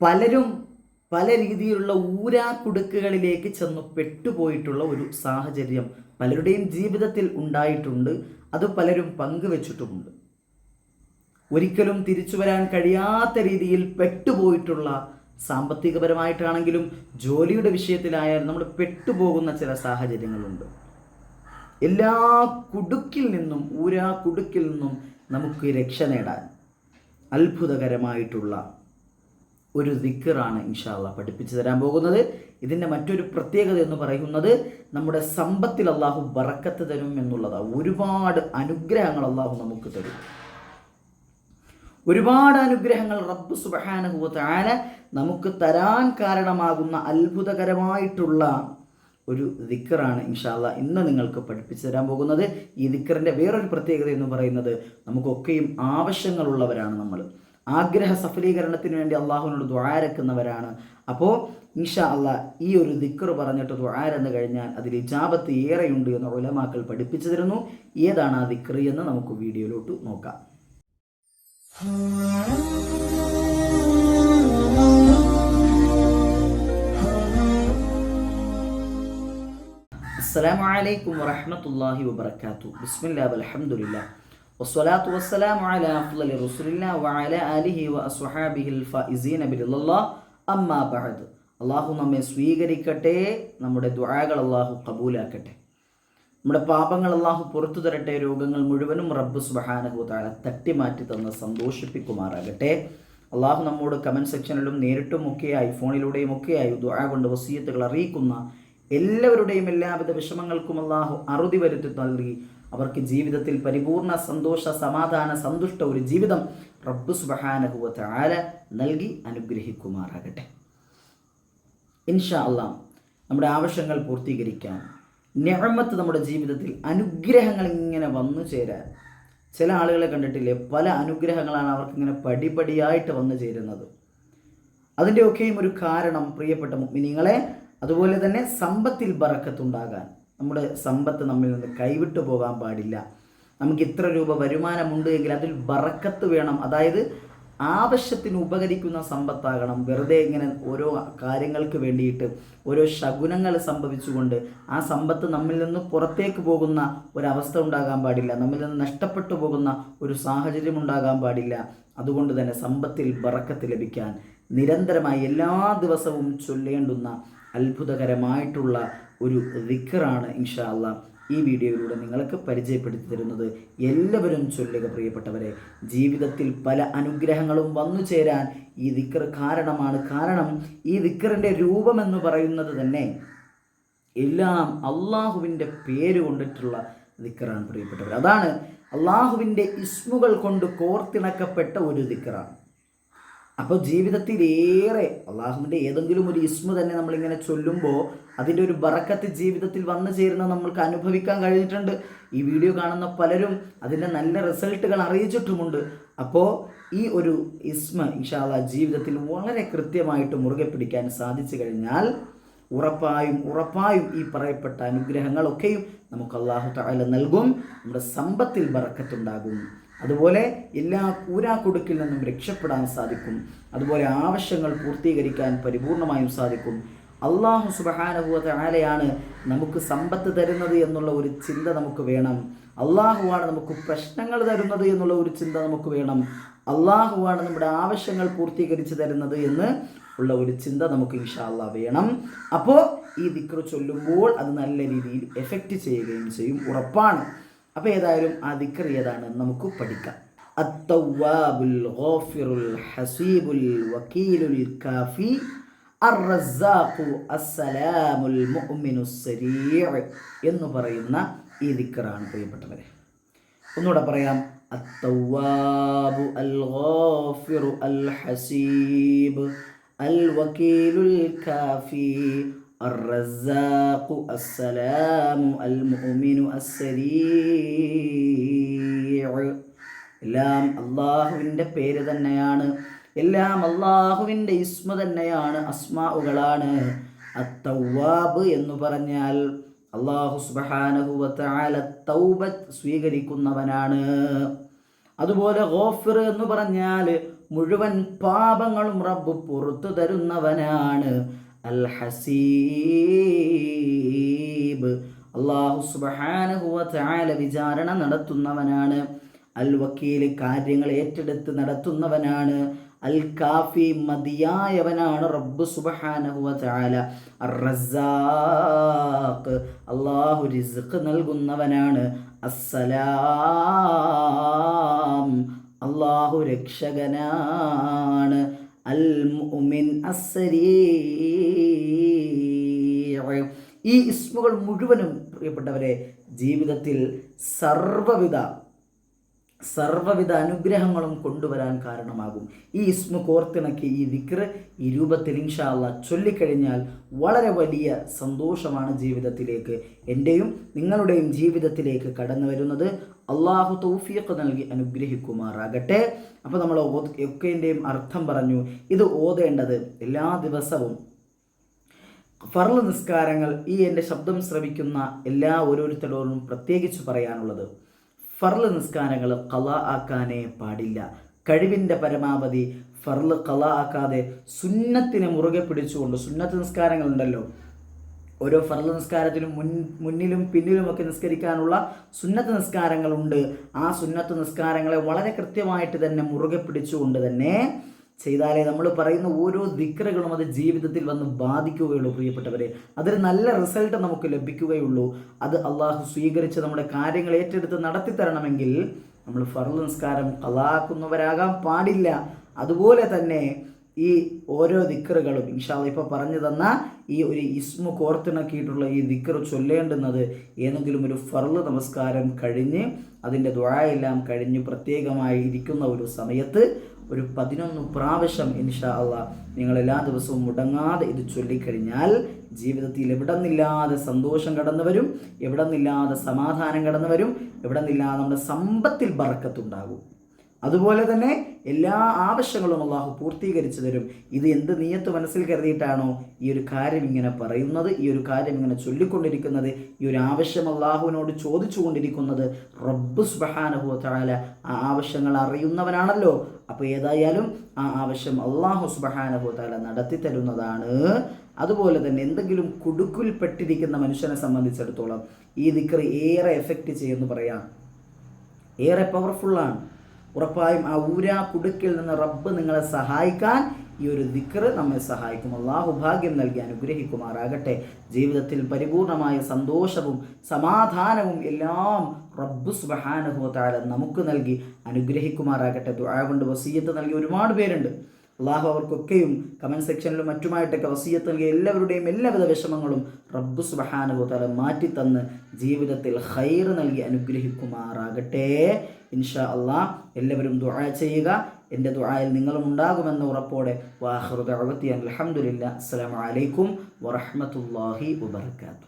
പലരും പല രീതിയിലുള്ള ഊരാക്കുടുക്കുകളിലേക്ക് ചെന്ന് പെട്ടുപോയിട്ടുള്ള ഒരു സാഹചര്യം പലരുടെയും ജീവിതത്തിൽ ഉണ്ടായിട്ടുണ്ട്. അത് പലരും പങ്കുവച്ചിട്ടുമുണ്ട്. ഒരിക്കലും തിരിച്ചു വരാൻ കഴിയാത്ത രീതിയിൽ പെട്ടുപോയിട്ടുള്ള സാമ്പത്തികപരമായിട്ടാണെങ്കിലും ജോലിയുടെ വിഷയത്തിലായാലും നമ്മൾ പെട്ടുപോകുന്ന ചില സാഹചര്യങ്ങളുണ്ട്. എല്ലാ കുടുക്കിൽ നിന്നും ഊരാ കുടുക്കിൽ നിന്നും നമുക്ക് രക്ഷ നേടാൻ അത്ഭുതകരമായിട്ടുള്ള ഒരു ദിക്കറാണ് ഇൻഷാല്ല പഠിപ്പിച്ചു തരാൻ പോകുന്നത്. ഇതിന്റെ മറ്റൊരു പ്രത്യേകത എന്ന് പറയുന്നത് നമ്മുടെ സമ്പത്തിൽ അള്ളാഹു ബറക്കത്ത് തരും എന്നുള്ളതാണ് ഒരുപാട് അനുഗ്രഹങ്ങൾ അള്ളാഹു നമുക്ക് തരും. ഒരുപാട് അനുഗ്രഹങ്ങൾ റബ്ബ് സുബഹാനുഭവത്തായ നമുക്ക് തരാൻ കാരണമാകുന്ന അത്ഭുതകരമായിട്ടുള്ള ഒരു ദിക്കറാണ് ഇൻഷാല്ല ഇന്ന് നിങ്ങൾക്ക് പഠിപ്പിച്ചു തരാൻ പോകുന്നത്. ഈ ദിക്കറിന്റെ വേറൊരു പ്രത്യേകത എന്ന് പറയുന്നത് നമുക്കൊക്കെയും ആവശ്യങ്ങളുള്ളവരാണ് നമ്മൾ. ആഗ്രഹ സഫലീകരണത്തിന് വേണ്ടി അള്ളാഹുവിനോട് ദ്വാരക്കുന്നവരാണ് അപ്പോൾ ഇൻഷാ അല്ല ഈ ഒരു ദിക്കർ പറഞ്ഞിട്ട് ദ്വാരെന്ന് കഴിഞ്ഞാൽ അതിൽ ഇജാബത്ത് ഏറെയുണ്ട് എന്ന് ഉലമാക്കൾ പഠിപ്പിച്ചു തരുന്നു ഏതാണ് ആ ദിക്കർ എന്ന് നമുക്ക് വീഡിയോയിലോട്ട് നോക്കാം. അസ്സാം വലൈക്കും വാഹമത്തല്ലാഹി വാത്തു ബിസ്മില്ലാ അലഹമുല്ല വസ്സലാത്തു അമ്മാ ബഅദ് അള്ളാഹു നമ്മെ സ്വീകരിക്കട്ടെ. നമ്മുടെ ദുആകൾ അള്ളാഹു കബൂലാക്കട്ടെ. നമ്മുടെ പാപങ്ങൾ അള്ളാഹു പുറത്തു തരട്ടെ. രോഗങ്ങൾ മുഴുവനും റബ്ബ് സുബഹാനഹുതാല തട്ടിമാറ്റി തന്ന് സന്തോഷിപ്പിക്കുമാറാകട്ടെ. അള്ളാഹു നമ്മോട് കമന്റ് സെക്ഷനിലും നേരിട്ടും ഒക്കെയായി ഫോണിലൂടെയും ഒക്കെയായി ദുആ കൊണ്ട് വസീയത്തുകൾ അറിയിക്കുന്ന എല്ലാവരുടെയും എല്ലാവിധ വിഷമങ്ങൾക്കും അള്ളാഹു അറുതി വരുത്തി നൽകി. അവർക്ക് ജീവിതത്തിൽ പരിപൂർണ സന്തോഷ സമാധാന സന്തുഷ്ട ഒരു ജീവിതം റബ്ബ് സുബഹാനഹുവത്ത് ആല നൽകി അനുഗ്രഹിക്കുമാറാകട്ടെ. ഇൻഷാ അള്ളാം നമ്മുടെ ആവശ്യങ്ങൾ പൂർത്തീകരിക്കാൻ നിഴമത്ത് നമ്മുടെ ജീവിതത്തിൽ അനുഗ്രഹങ്ങൾ ഇങ്ങനെ വന്നു ചേരാൻ ചില ആളുകളെ കണ്ടിട്ടില്ലേ പല അനുഗ്രഹങ്ങളാണ് അവർക്കിങ്ങനെ പടിപടിയായിട്ട് വന്നു ചേരുന്നത്. അതിന്റെയൊക്കെയും ഒരു കാരണം പ്രിയപ്പെട്ട മിനിങ്ങളെ അതുപോലെ തന്നെ സമ്പത്തിൽ ബറക്കത്തുണ്ടാകാൻ. നമ്മുടെ സമ്പത്ത് നമ്മിൽ നിന്ന് കൈവിട്ടു പോകാൻ പാടില്ല. നമുക്ക് ഇത്ര രൂപ വരുമാനമുണ്ട് എങ്കിൽ അതിൽ ബറക്കത്ത് വേണം. അതായത് ആവശ്യത്തിന് ഉപകരിക്കുന്ന സമ്പത്താകണം. വെറുതെ ഇങ്ങനെ ഓരോ കാര്യങ്ങൾക്ക് വേണ്ടിയിട്ട് ഓരോ ശകുനങ്ങൾ സംഭവിച്ചുകൊണ്ട് ആ സമ്പത്ത് നമ്മിൽ നിന്ന് പുറത്തേക്ക് പോകുന്ന ഒരവസ്ഥ ഉണ്ടാകാൻ പാടില്ല. നമ്മിൽ നിന്ന് നഷ്ടപ്പെട്ടു പോകുന്ന ഒരു സാഹചര്യം ഉണ്ടാകാൻ പാടില്ല. അതുകൊണ്ട് തന്നെ സമ്പത്തിൽ ബറക്കത്ത് ലഭിക്കാൻ നിരന്തരമായി എല്ലാ ദിവസവും ചൊല്ലേണ്ടുന്ന അത്ഭുതകരമായിട്ടുള്ള ഒരു ദിക്കറാണ് ഇൻഷാ അള്ളാ ഈ വീഡിയോയിലൂടെ നിങ്ങൾക്ക് പരിചയപ്പെടുത്തി തരുന്നത്. എല്ലാവരും ചൊല്ലുക പ്രിയപ്പെട്ടവരെ ജീവിതത്തിൽ പല അനുഗ്രഹങ്ങളും വന്നു ചേരാൻ ഈ ദിക്കർ കാരണമാണ്. കാരണം ഈ ദിക്കറിന്റെ രൂപമെന്ന് പറയുന്നത് തന്നെ എല്ലാം അള്ളാഹുവിന്റെ പേര് കൊണ്ടിട്ടുള്ള ദിക്കറാണ് പ്രിയപ്പെട്ടവർ അതാണ് അള്ളാഹുവിന്റെ ഇസ്മുകൾ കൊണ്ട് കോർത്തിണക്കപ്പെട്ട ഒരു ദിക്കറാണ്. അപ്പോൾ ജീവിതത്തിലേറെ അള്ളാഹുവിന്റെ ഏതെങ്കിലും ഒരു ഇസ്മു തന്നെ നമ്മളിങ്ങനെ ചൊല്ലുമ്പോൾ അതിന്റെ ഒരു ബറക്കത്ത് ജീവിതത്തിൽ വന്നു ചേരുന്ന നമ്മൾക്ക് അനുഭവിക്കാൻ കഴിഞ്ഞിട്ടുണ്ട്. ഈ വീഡിയോ കാണുന്ന പലരും അതിന്റെ നല്ല റിസൾട്ടുകൾ അറിയിച്ചിട്ടുമുണ്ട്. അപ്പോൾ ഈ ഒരു ഇസ്മ ഇഷാല ജീവിതത്തിൽ വളരെ കൃത്യമായിട്ട് മുറുകെ പിടിക്കാൻ സാധിച്ചു കഴിഞ്ഞാൽ ഉറപ്പായും ഉറപ്പായും ഈ പറയപ്പെട്ട അനുഗ്രഹങ്ങളൊക്കെയും നമുക്ക് അള്ളാഹു താല നൽകും. നമ്മുടെ സമ്പത്തിൽ ബറക്കത്തുണ്ടാകും. അതുപോലെ എല്ലാ കൂരാക്കുടുക്കിൽ നിന്നും രക്ഷപ്പെടാൻ സാധിക്കും. അതുപോലെ ആവശ്യങ്ങൾ പൂർത്തീകരിക്കാൻ പരിപൂർണമായും സാധിക്കും. അള്ളാഹു സുബഹാനുഭവത്തെ ആലയാണ് നമുക്ക് സമ്പത്ത് തരുന്നത് എന്നുള്ള ഒരു ചിന്ത നമുക്ക് വേണം. അള്ളാഹുവാണ് നമുക്ക് പ്രശ്നങ്ങൾ തരുന്നത് എന്നുള്ള ഒരു ചിന്ത നമുക്ക് വേണം. അള്ളാഹുവാണ് നമ്മുടെ ആവശ്യങ്ങൾ പൂർത്തീകരിച്ച് തരുന്നത് എന്ന് ഉള്ള ഒരു ചിന്ത നമുക്ക് ഇൻഷാല്ല വേണം. അപ്പോൾ ഈ ദിക്ര ചൊല്ലുമ്പോൾ അത് നല്ല രീതിയിൽ എഫക്റ്റ് ചെയ്യുകയും ചെയ്യും. ഉറപ്പാണ്. അപ്പോൾ ഏതായാലും ആ ദിക്കർ നമുക്ക് പഠിക്കാം. അത്തവാബുൽ ഗോഫിറുൽ ഹസീബുൽ വക്കീലുൽ കാഫി അർറസാഖു അസ്സലാമുൽ മുഅ്മിനു സരീഉ എന്ന് പറയുന്ന ഈ ദിക്കറാണ് പ്രിയപ്പെട്ടവരെ. ഒന്നുകൂടെ പറയാം. അത്തവാബു അൽ ഗോഫിറു അൽ ഹസീബ് അൽ വക്കീലുൽ കാഫി الرزاق السلام المؤمن السريع എല്ലാം അള്ളാഹുവിൻ്റെ പേര് തന്നെയാണ് എല്ലാം അള്ളാഹുവിൻ്റെ ഇസ്മ തന്നെയാണ് അസ്മാവുകളാണ് അത്തവാബ് എന്ന് പറഞ്ഞാൽ അള്ളാഹു സുബാനഹുവല തൗബ സ്വീകരിക്കുന്നവനാണ് അതുപോലെ ഗോഫിർ എന്ന് പറഞ്ഞാൽ മുഴുവൻ പാപങ്ങളും റബ്ബ് പുറത്തു തരുന്നവനാണ് അൽ ഹസീബ് അള്ളാഹു സുബ്ഹാനഹു വ തആല വിചാരണ നടത്തുന്നവനാണ്. അൽ വക്കീൽ കാര്യങ്ങൾ ഏറ്റെടുത്ത് നടത്തുന്നവനാണ്. അൽ കാഫി മതിയായവനാണ് റബ്ബ് സുബ്ഹാനഹു വ തആല അർ റസാഖ് അള്ളാഹു റിസ്ഖ് നൽകുന്നവനാണ്. അസ്സലാം അള്ളാഹു രക്ഷകനാണ്. ഈ ഇസ്മുകൾ മുഴുവനും പ്രിയപ്പെട്ടവരെ ജീവിതത്തിൽ സർവവിധ സർവവിധ അനുഗ്രഹങ്ങളും കൊണ്ടുവരാൻ കാരണമാകും. ഈ ഇസ്മു കോർത്തിണക്കി ഈ വിക്ർ ഈ രൂപത്തിൽ ഇൻഷാല്ല ചൊല്ലിക്കഴിഞ്ഞാൽ വളരെ വലിയ സന്തോഷമാണ് ജീവിതത്തിലേക്ക് എന്റെയും നിങ്ങളുടെയും ജീവിതത്തിലേക്ക് കടന്നു വരുന്നത്. അള്ളാഹു തൗഫീഖ് നൽകി അനുഗ്രഹിക്കുമാറാകട്ടെ. അപ്പോൾ നമ്മൾ ഒക്കേന്റെയും അർത്ഥം പറഞ്ഞു. ഇത് ഓതേണ്ടത് എല്ലാ ദിവസവും ഫർള നിസ്കാരങ്ങൾ ഈ എന്റെ ശബ്ദം ശ്രവിക്കുന്ന എല്ലാ ഓരോരുത്തരോടും പ്രത്യേകിച്ച് പറയാനുള്ളത്. ഫർൾ നിസ്കാരങ്ങൾ കല ആക്കാനേ പാടില്ല. കഴിവിന്റെ പരമാവധി ഫർൾ കല ആക്കാതെ സുന്നത്തിനെ മുറുകെ പിടിച്ചുകൊണ്ട് സുന്നത്ത് നിസ്കാരങ്ങളുണ്ടല്ലോ. ഓരോ ഫർൾ നിസ്കാരത്തിനും മുൻ മുന്നിലും പിന്നിലുമൊക്കെ നിസ്കരിക്കാനുള്ള സുന്നത്ത് നിസ്കാരങ്ങളുണ്ട്. ആ സുന്നത്ത് നിസ്കാരങ്ങളെ വളരെ കൃത്യമായിട്ട് തന്നെ മുറുകെ പിടിച്ചുകൊണ്ട് തന്നെ ചെയ്താലേ നമ്മൾ പറയുന്ന ഓരോ ദിക്രകളും അത് ജീവിതത്തിൽ വന്ന് ബാധിക്കുകയുള്ളൂ പ്രിയപ്പെട്ടവരെ. അതൊരു നല്ല റിസൾട്ട് നമുക്ക് ലഭിക്കുകയുള്ളൂ. അത് അള്ളാഹു സ്വീകരിച്ച് നമ്മുടെ കാര്യങ്ങൾ ഏറ്റെടുത്ത് നടത്തി തരണമെങ്കിൽ നമ്മൾ ഫർൾ നിസ്കാരം കലാക്കുന്നവരാകാൻ പാടില്ല. അതുപോലെ തന്നെ ഈ ഓരോ ദിക്കറുകളും ഇൻഷാല്ല ഇപ്പോൾ പറഞ്ഞു തന്ന ഈ ഒരു ഇസ്മു കോർത്തിണക്കിയിട്ടുള്ള ഈ ദിക്കർ ചൊല്ലേണ്ടുന്നത് ഏതെങ്കിലും ഒരു ഫർൾ നമസ്കാരം കഴിഞ്ഞ് അതിന്റെ ദ്വായെല്ലാം കഴിഞ്ഞ് പ്രത്യേകമായി ഇരിക്കുന്ന ഒരു സമയത്ത് ഒരു പതിനൊന്ന് പ്രാവശ്യം ഇൻഷാ അല്ല നിങ്ങൾ എല്ലാ ദിവസവും മുടങ്ങാതെ ഇത് ചൊല്ലിക്കഴിഞ്ഞാൽ ജീവിതത്തിൽ എവിടെ നിന്നില്ലാതെ സന്തോഷം കടന്നു വരും എവിടെ നിന്നില്ലാതെ സമാധാനം കടന്നു വരും എവിടെ നിന്നില്ലാതെ നമ്മുടെ സമ്പത്തിൽ ബറക്കത്തുണ്ടാകും അതുപോലെ തന്നെ എല്ലാ ആവശ്യങ്ങളും അള്ളാഹു പൂർത്തീകരിച്ചു തരും. ഇത് എന്ത് നീയത്ത് മനസ്സിൽ കരുതിയിട്ടാണോ ഈ ഒരു കാര്യം ഇങ്ങനെ പറയുന്നത് ഈ ഒരു കാര്യം ഇങ്ങനെ ചൊല്ലിക്കൊണ്ടിരിക്കുന്നത് ഈ ഒരു ആവശ്യം അള്ളാഹുവിനോട് ചോദിച്ചു കൊണ്ടിരിക്കുന്നത് റബ്ബ് സുബഹാനഹു താല ആ ആവശ്യങ്ങൾ അറിയുന്നവനാണല്ലോ. അപ്പോൾ ഏതായാലും ആ ആവശ്യം അള്ളാഹു സുബഹാനഹു താല നടത്തി തരുന്നതാണ്. അതുപോലെ തന്നെ എന്തെങ്കിലും കുടുക്കിൽപ്പെട്ടിരിക്കുന്ന മനുഷ്യനെ സംബന്ധിച്ചിടത്തോളം ഈ ദിക്കറ് ഏറെ എഫക്റ്റ് ചെയ്യുമെന്ന് പറയാം. ഏറെ പവർഫുള്ളാണ് ഉറപ്പായും ആ ഊരാ കുടുക്കിൽ നിന്ന് റബ്ബ് നിങ്ങളെ സഹായിക്കാൻ ഈ ഒരു ദിക്ർ നമ്മെ സഹായിക്കും. അള്ളാഹു ഭാഗ്യം നൽകി അനുഗ്രഹിക്കുമാറാകട്ടെ. ജീവിതത്തിൽ പരിപൂർണമായ സന്തോഷവും സമാധാനവും എല്ലാം റബ്ബു സുബഹാനുഭവത്താല നമുക്ക് നൽകി അനുഗ്രഹിക്കുമാറാകട്ടെ. ദുആ കൊണ്ട് വസീയത്ത് നൽകി ഒരുപാട് പേരുണ്ട്. അള്ളാഹു അവർക്കൊക്കെയും കമന്റ് സെക്ഷനിലും മറ്റുമായിട്ടൊക്കെ വസീയത്ത് നൽകിയ എല്ലാവരുടെയും എല്ലാവിധ വിഷമങ്ങളും റബ്ബു മാറ്റി മാറ്റിത്തന്ന് ജീവിതത്തിൽ ഹൈർ നൽകി അനുഗ്രഹിക്കുമാറാകട്ടെ. ഇൻഷാ അള്ളാഹ് എല്ലാവരും ദുആ ചെയ്യുക. എന്റെ ദുആയിൽ നിങ്ങളും ഉണ്ടാകുമെന്ന ഉറപ്പോടെ. വാഹൃ ദഅവതി അൽഹംദുലില്ല അസ്സലാമു അലൈക്കും വറഹ്മത്തുള്ളാഹി വബർക്കാത്തു